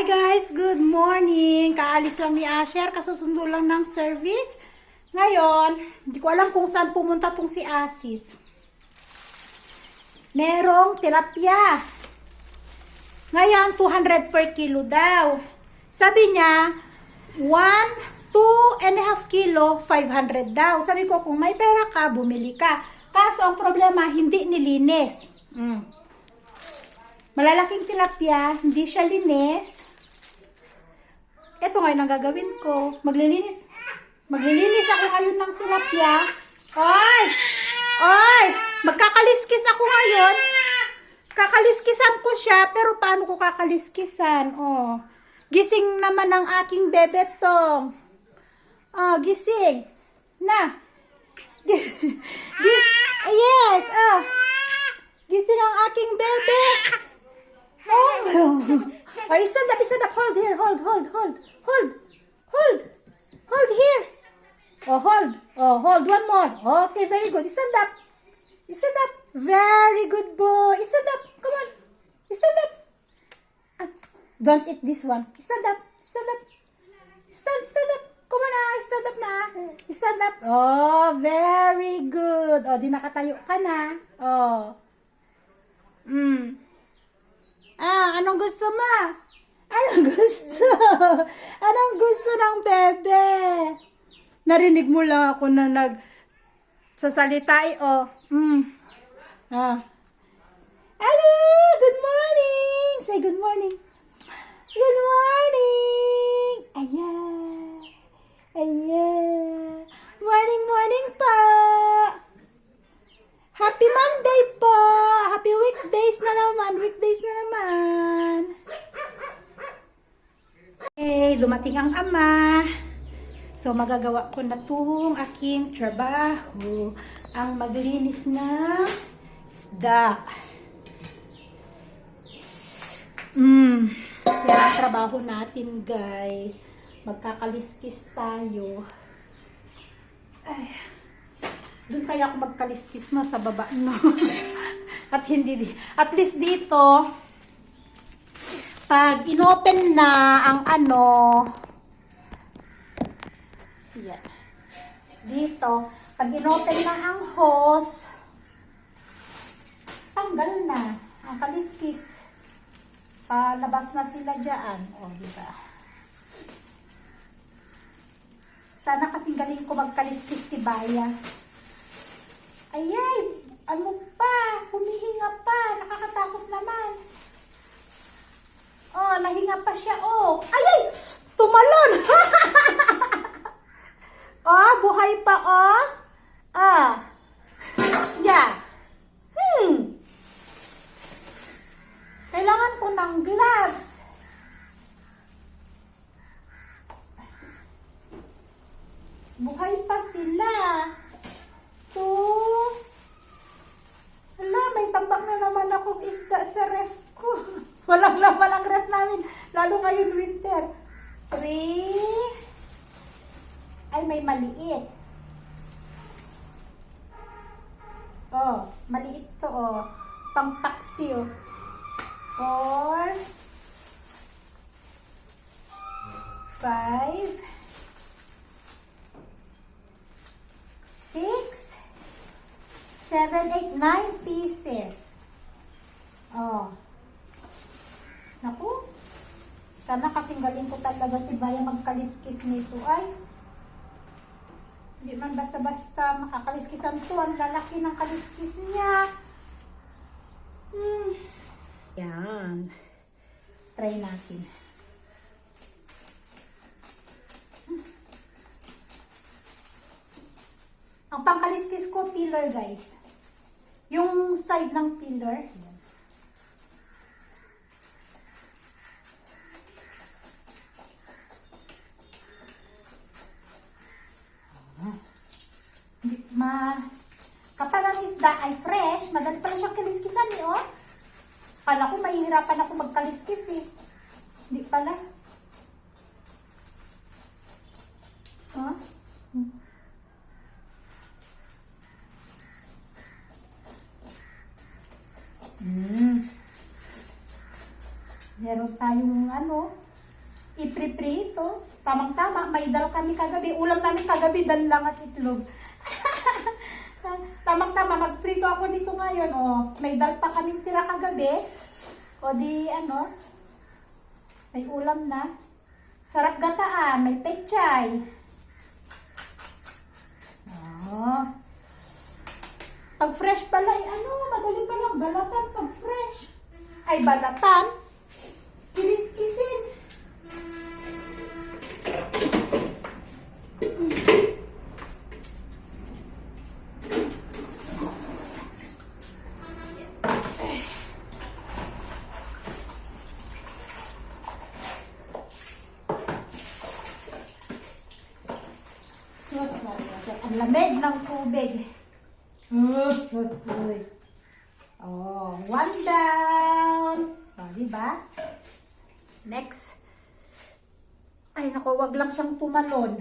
Hi guys, good morning. Kaalis lang ni Asher, kasusundo lang ng service. Ngayon, hindi ko alam kung saan pumunta tong si Asis. Merong tilapia. Ngayon, 200 per kilo daw. Sabi niya, 1, 2 and a half kilo, 500 daw. Sabi ko, kung may pera ka, bumili ka. Kaso, ang problema, hindi nilinis. Mm. Malalaking tilapia, hindi siya linis. Ito ngayon ang gagawin ko. Maglilinis. Maglilinis ako ngayon ng tilapia. Ay! Ay! Magkakaliskis ako ngayon. Kakaliskisan ko siya, pero paano ko kakaliskisan? Oh. Gising naman ang aking bebetong. Oh, gising. Na. Gis yes, oh. Gising ang aking bebe. Oh. oh, stand up, stand up. Hold hold, hold, hold. Hold. Hold. Here. Oh, hold. Oh, hold. One more. Okay, very good. Stand up. Stand up. Very good boy. Stand up. Come on. Stand up. Ah, Don't eat this one. Stand up. Stand up. Stand, stand up. Come on na. Stand up na. Stand up. Oh, very good. Oh, di nakatayo ka na. Oh. Mm. Ah, anong gusto mo? Anong gusto? Anong gusto ng bebe? Narinig mo lang ako na nag sasalita eh, oh. Mm. Ah. Hello, good morning. Say good morning. Good morning. Ayan. Ayan. Morning, morning pa. Happy Monday po. Happy weekdays na naman. Weekdays na naman. Okay, dumating ang ama. So, magagawa ko na itong aking trabaho. Ang maglinis ng isda. Mm. Yan ang trabaho natin, guys. Magkakaliskis tayo. Ay. Doon kaya ako magkaliskis no sa baba no. at hindi di. At least dito pag inopen na ang ano yan. Dito, pag inopen na ang hose tanggal na ang kaliskis. Palabas na sila diyan. O, di ba? Sana kasing galing ko magkaliskis si Baya. Ayay, ano pa? Humihinga pa. Nakakatakot naman. Nahinga pa siya. Oh, ayay! Tumalon! oh, buhay pa, oh. Ah. Yeah. Hmm. Kailangan ko ng gloves. Buhay pa sila. To. Hala, may tambak na naman akong isda sa ref. Walang laman ang ref namin. Lalo ngayon winter. Three. Ay, may maliit. Oh, maliit to oh. Pang paksi oh. Four. Five. Six. Seven, eight, nine pieces. Oh. Naku. Sana kasing galing ko talaga si Baya magkaliskis nito ay. Hindi man basta-basta makakaliskisan to. Ang lalaki ng kaliskis niya. Hmm. Yan. Try natin. Ang pangkaliskis ko, pillar guys. Yung side ng pillar. Yan. Eh. Hindi pala. Huh? Mm. Meron tayong ano, ipriprito. Tamang-tama, may dal kami kagabi. Ulam namin kagabi, dal lang at itlog. Tamang-tama, magprito ako nito ngayon. Oh, may dal pa kaming tira kagabi. O di, ano, may ulam na. Sarap gataan, may pechay. Oh. Pag fresh pala, ay ano, madali pa lang balatan pag fresh. Ay, balatan. Kinis-kisin. Ang lamig ng tubig. Oh, one down. Oh, di ba? Next. Ay, naku, wag lang siyang tumalon.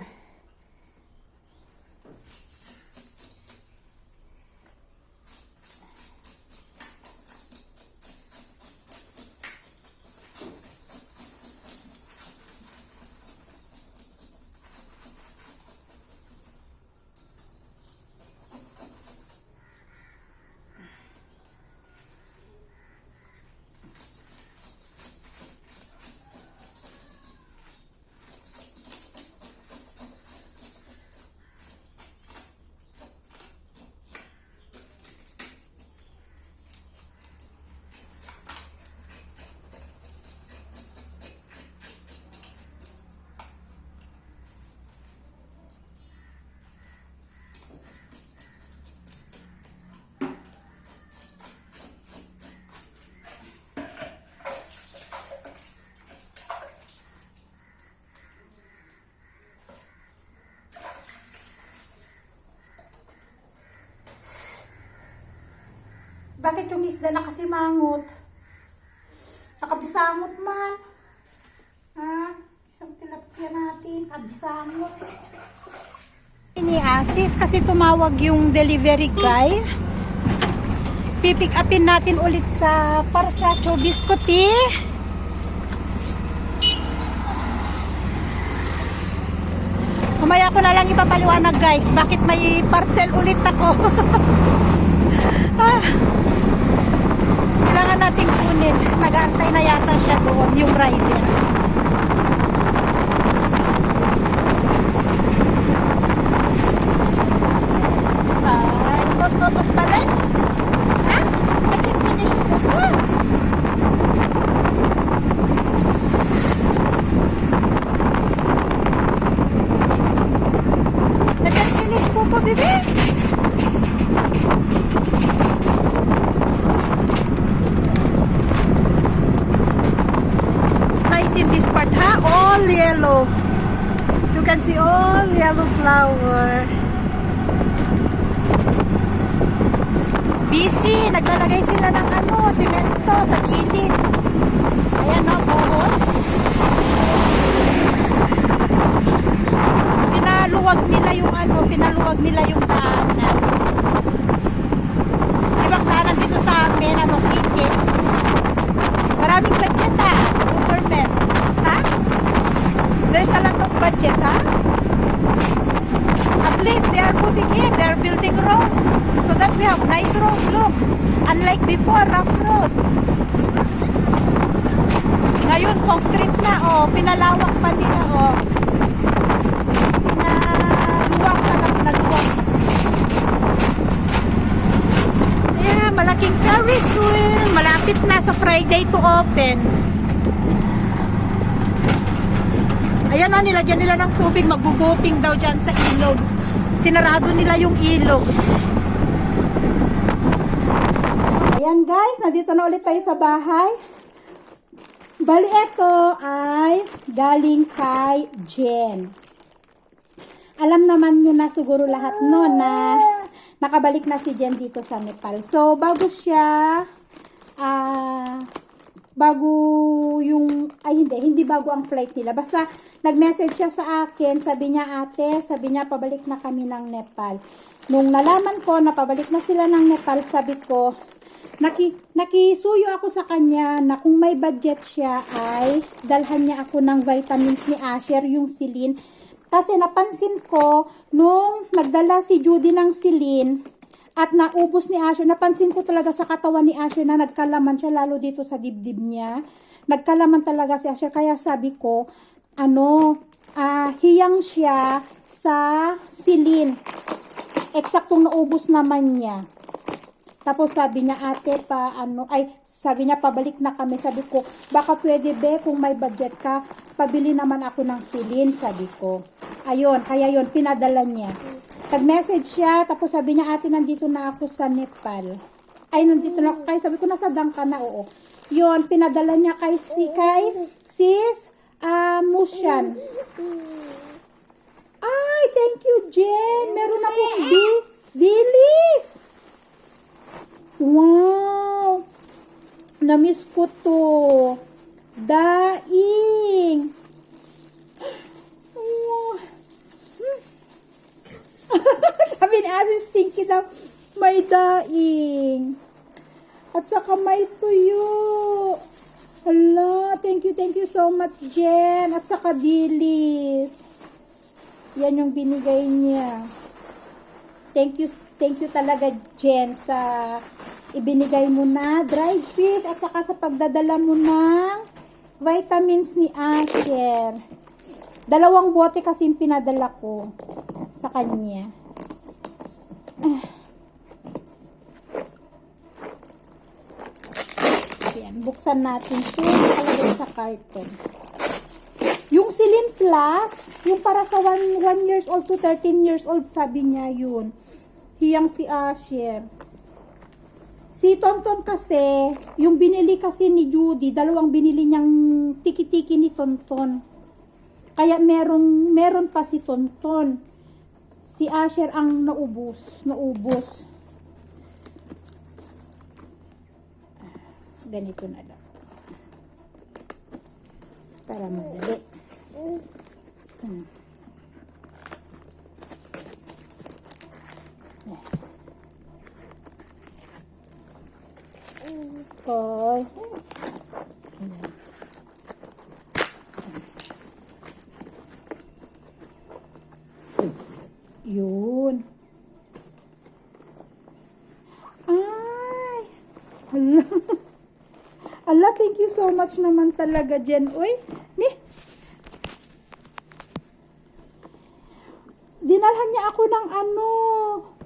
Bakit yung isda nakasimangot? Nakabisangot man. Ha? Isang tilapia natin, kabisangot. Ni Asis kasi tumawag yung delivery guy. Pipick upin natin ulit sa Parsacho Biscuity. Kumaya ko na lang ipapaliwanag guys, bakit may parcel ulit ako. ah, kailangan natin kunin. Nag-aantay na yata siya doon, yung rider. All yellow. You can see all yellow flower. Busy. Naglalagay sila ng ano, simento sa gilid. Ayan o, buhos. Pinaluwag nila yung ano, pinaluwag nila yung daanan. Ibang daanan dito sa amin, ano, kikit. Maraming budget ha, government. Ha? There's a lot of budget ha? At least they are putting in, they are building road. So that we have nice road, look. Unlike before, rough road. Ngayon, concrete na, oh. Pinalawak pa nila, oh. Pinaluwag pala, pinaluwag. Yeah, malaking Ferris wheel. Malapit na sa Friday to open. Ayan o, nilagyan nila ng tubig. Magbubuting daw dyan sa ilog. Sinarado nila yung ilog. Ayan guys, nandito na ulit tayo sa bahay. Bali, ito ay galing kay Jen. Alam naman nyo na siguro lahat no na nakabalik na si Jen dito sa Nepal. So, bago siya, ah, bago yung, ay hindi, hindi bago ang flight nila. Basta, nag-message siya sa akin, sabi niya, ate, sabi niya, pabalik na kami ng Nepal. Nung nalaman ko na pabalik na sila ng Nepal, sabi ko, naki, nakisuyo ako sa kanya na kung may budget siya ay dalhan niya ako ng vitamins ni Asher, yung silin. Kasi napansin ko, nung nagdala si Judy ng silin, at naubos ni Asher, napansin ko talaga sa katawan ni Asher na nagkalaman siya, lalo dito sa dibdib niya. Nagkalaman talaga si Asher, kaya sabi ko, ano, ah, hiyang siya sa silin. Eksaktong naubos naman niya. Tapos sabi niya, ate pa, ano, ay, sabi niya, pabalik na kami. Sabi ko, baka pwede be, kung may budget ka, pabili naman ako ng silin, sabi ko. Ayun, kaya yun, pinadala niya. Nag-message siya, tapos sabi niya, ate, nandito na ako sa Nepal. Ay, nandito na ako, kaya sabi ko, nasa Dangka na, oo. Yun, pinadala niya kay, si, kay sis, ah, Mushan. Ay, thank you, Jen. Meron akong di, dilis. Wow! Namiss ko to. Daing. Oh. Hmm. Asis Stinky daw, may daing. At saka may tuyo. Hala, thank you, thank you so much, Jen. At saka dilis. Yan yung binigay niya. Thank you, thank you talaga, Jen, sa ibinigay mo na dried fish at saka sa pagdadala mo ng vitamins ni Asher. Dalawang bote kasi yung pinadala ko sa kanya. Ayan, buksan natin ito nakalagay sa carton. Yung Silin Plus, yung para sa 1, 1 years old to 13 years old, sabi niya yun. Hiyang si Asher. Si Tonton kasi, yung binili kasi ni Judy, dalawang binili niyang tiki-tiki ni Tonton. Kaya meron, meron pa si Tonton. Si Asher ang naubos, naubos. Ganito na lang. Para madali. Hmm. Koy. Yun. Ay. Hala. Ala, thank you so much naman talaga, Jen. Uy, ni. Dinalhan niya ako ng ano.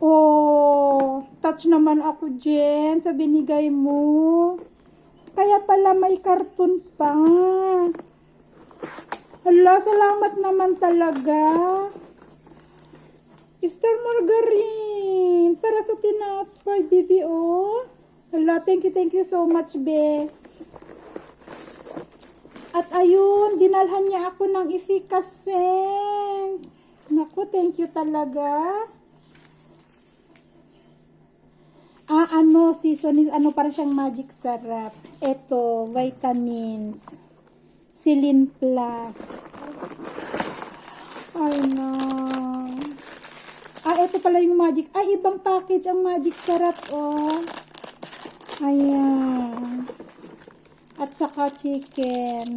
Oh, touch naman ako, Jen, sa binigay mo. Kaya pala may karton pa. Hala, salamat naman talaga. Star Margarine. Para sa tinapay, baby, oh. Hala, thank you, thank you so much, be. At ayun, dinalhan niya ako ng efficacy. Naku, thank you talaga. Ah, ano, seasoning, ano, para siyang magic sarap. Ito, vitamins. Silin Plus. Ay, no. Ah, ito pala yung magic. Ay, ibang package ang magic sarap, oh. Ayan. At saka chicken.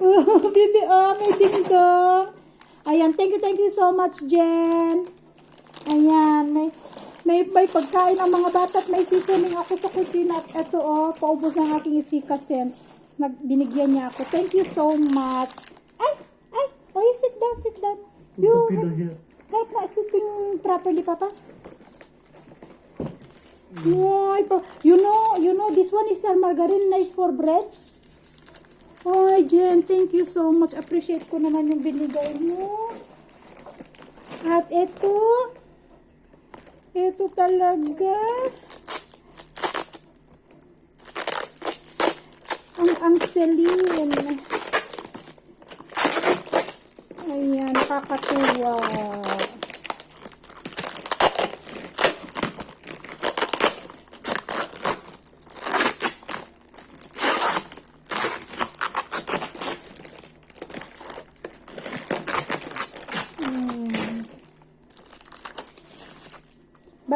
Oh, baby, oh, may dingdong. Ayan, thank you, thank you so much, Jen. Ayan, may, may, may pagkain ang mga bata at may seasoning ako sa kusina. At ito, oh, paubos ng aking efficacy. Nag, binigyan niya ako. Thank you so much. Ay, ay, oh, you sit down, sit down. You, help na sitting properly, Papa. Pa, you know, you know, this one is our margarine nice for bread. Ay, Jen, thank you so much. Appreciate ko naman yung binigay mo. At ito, ito talaga. Ang ang Celine. Ayan, nakakatuwa.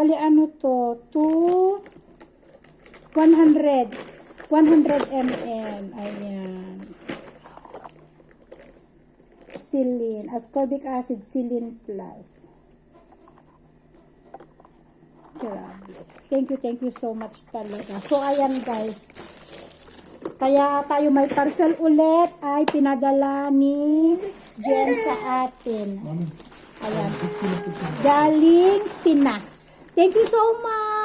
Bali, ano to? 2, 100. 100 ml. Ayan. Silin. Ascorbic acid, Silin Plus. Grabe. Thank you, thank you so much talaga. So, ayan guys. Kaya tayo may parcel ulit ay pinadala ni Jen sa atin. Ayan. Galing Pinas. Thank you so much.